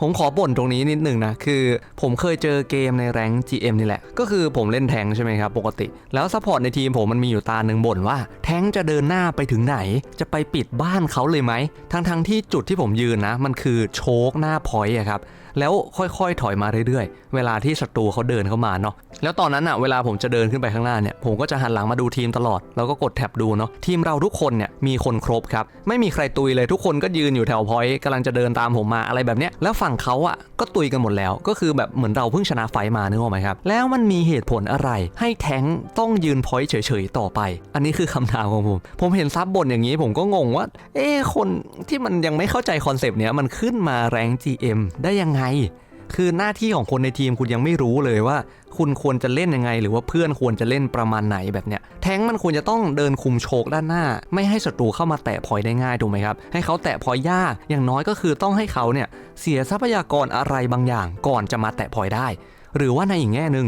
ผมขอบ่นตรงนี้นิดหนึ่งนะ คือผมเคยเจอเกมในแรง GM นี่แหละ ก็คือผมเล่นแทงใช่ไหมครับ ปกติ แล้วซัพพอร์ตในทีมผมมันมีอยู่ตาหนึ่งบ่นว่า แทงจะเดินหน้าไปถึงไหน จะไปปิดบ้านเขาเลยไหม ทั้งๆที่จุดที่ผมยืนนะ มันคือโชกหน้าพอยต์ครับ แล้วค่อยๆถอยมาเรื่อยๆ เวลาที่ศัตรูเขาเดินเข้ามาเนาะ แล้วตอนนั้นอะเวลาผมจะเดินขึ้นไปข้างหน้าเนี่ย ผมก็จะหันหลังมาดูทีมตลอด แล้วก็กดแท็บดูเนาะ ทีมเราทุกคนเนี่ยมีคนครบครับ ไม่มีใครตุยเลยทุกคนก็ยืนอยู่แถวพอยต์กำลังจะเดินตามผมมาอะไรแบบเนี้ยแล้วฝั่งเขาอะก็ตุยกันหมดแล้ว ก็คือแบบเหมือนเราเพิ่งชนะไฟมานึกออกไหมครับ แล้วมันมีเหตุผลอะไร ให้แท้งต้องยืนพอยต์เฉยๆต่อไป อันนี้คือคำถามของผม ผมเห็นซับบนอย่างนี้ผมก็งงว่า เอ๊คนที่มันยังไม่เข้าใจคอนเซปต์เนี้ยมันขึ้นมาแรง GM ได้ยังไง คือหน้าที่ของคนในทีมคุณยังไม่รู้เลยว่า คุณควรจะเล่นยังไง หรือว่าเพื่อนควรจะเล่นประมาณไหนแบบเนี้ยแทงมันควรจะต้องเดินคุมโชกด้านหน้า ไม่ให้ศัตรูเข้ามาแตะพอยได้ง่ายถูกไหมครับ ให้เขาแตะพอยยากอย่างน้อยก็คือต้องให้เขาเนี่ยเสียทรัพยากรอะไรบางอย่าง ก่อนจะมาแตะพอยได้ หรือว่าในอีกแง่หนึ่ง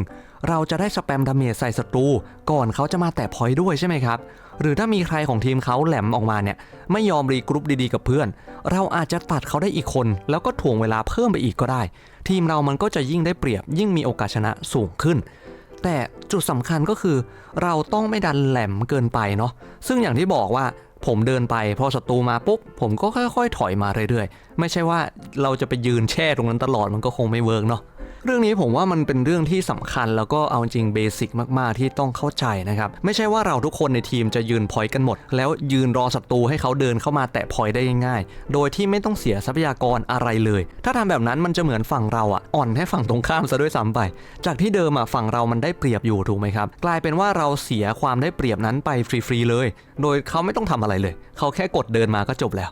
เราจะได้สแปมดาเมจใส่ศัตรูก่อนเขาจะมาแตะพอยด้วยใช่ไหมครับ หรือถ้ามีใครของทีมเขาแหลมออกมาเนี่ย ไม่ยอมรีกรุ๊ปดีๆกับเพื่อน เราอาจจะตัดเขาได้อีกคน แล้วก็ถ่วงเวลาเพิ่มไปอีกก็ได้ ทีมเรามันก็จะยิ่งได้เปรียบ ยิ่งมีโอกาสชนะสูงขึ้น แต่จุดสำคัญก็คือ เราต้องไม่ดันแหลมเกินไปเนาะซึ่งอย่างที่บอกว่าผมเดินไปพอศัตรูมาปุ๊บผมก็ค่อย ๆ ถอยมาเรื่อยๆ ไม่ใช่ว่าเราจะไปยืนแช่ตรงนั้นตลอดมันก็คงไม่เวิร์กเนาะ เรื่องนี้ผมว่ามันเป็นเรื่องที่สำคัญแล้วก็เอาจริงเบสิกมากๆ ที่ต้องเข้าใจนะครับไม่ใช่ว่าเราทุกคนในทีมจะยืนพอยต์กันหมด แล้วยืนรอศัตรูให้เขาเดินเข้ามาแตะพอยต์ได้ง่ายๆ โดยที่ไม่ต้องเสียทรัพยากรอะไรเลย ถ้าทำแบบนั้นมันจะเหมือนฝั่งเราอะอ่อนให้ฝั่งตรงข้ามซะด้วยซ้ำไป จากที่เดิมอะฝั่งเรามันได้เปรียบอยู่ถูกไหมครับกลายเป็นว่าเราเสียความได้เปรียบนั้นไปฟรีๆเลย โดยเขาไม่ต้องทำอะไรเลย เขาแค่กดเดินมาก็จบแล้ว